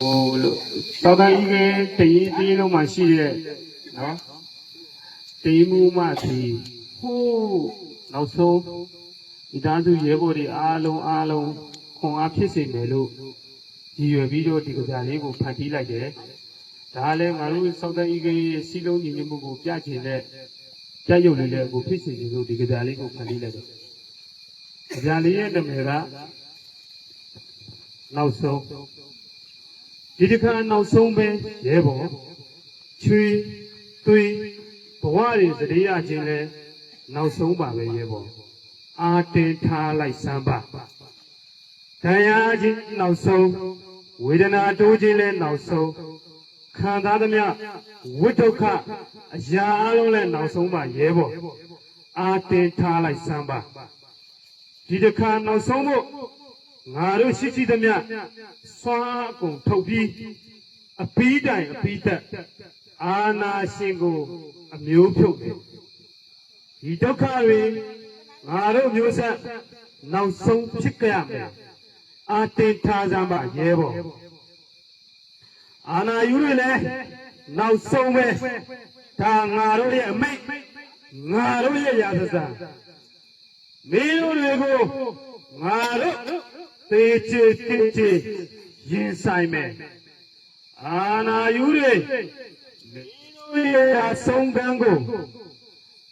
ဟိုလို့သောတာဤကတရင်တေးလုံးမှာရှိတဲ့နော်တေးမှုမှစီဟိုးနောက်ဆုံးဒီသားစုရဲဘော်တွေအားလုံးအားလုံးခွန်အားဖြစ်စေမယ်လို့ရည်ရွယ်ပြီးတော့ဒီကစားလေးကိုဖန်တီးလိုက်တယ်ဒါလည်းငါတို့သောတာဤကရဲ့စီလုံးညီညွတ်မှုကိုပြချင်တဲ့ကြက်ရုပ်လေးလည်းကိုဖြစ်စေခြင်းလို့ဒီကစားလေးကိုဖန်တီးလိုက်တယ်ကစားလေးရဲ့နာမည်ကနောက်ဆုံး ဒီတစ်ခါနောက်ဆုံးပဲရဲဘော်ချွေသွေးဘဝတွေစရိယချင်းလဲနောက်ဆုံးပါပဲရဲဘော်အာတင်ထားလိုက်စမ်းပါတရားချင်းနောက်ဆုံးဝေဒနာတိုးခြင်းလဲနောက်ဆုံးခံစားသမျှဝိဒုက္ခအရာအလုံးလဲနောက်ဆုံးပါရဲဘော်အာတင်ထားလိုက်စမ်းပါဒီတစ်ခါနောက်ဆုံးဖို့ ငါတို့ရှိရှိသမျှစွမ်းအကုန်ထုတ်ပြီးအပီးတိုင်အပီးသက်အာနာရှင်ကိုအမျိုးဖြုတ်တယ်ဒီဒုက္ခတွေငါတို့မျိုးဆက်နောက်ဆုံးဖြစ်ကြရမယ်အာတင်ထားစမ်းပါရဲဘော်အာနာယူတွေလည်းနောက်ဆုံးပဲဒါငါတို့ရဲ့အမိတ်ငါတို့ရဲ့ရာဇစံမင်းတို့တွေကိုငါတို့ သေချေတိချေရင်ဆိုင်မယ်အာနာယူတွေမင်းတို့ရဲ့အဆုံးကံကို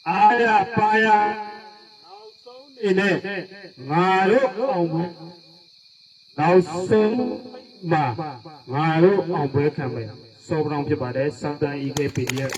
အာရပါရနောက်ဆုံးနေနဲ့ငါတို့အောင်မယ်နောက်ဆုံးမှာငါတို့အောင်ပွဲခံမယ်စောပရောင်ဖြစ်ပါတယ်စံတန်ဤကေပီဒီရဲ့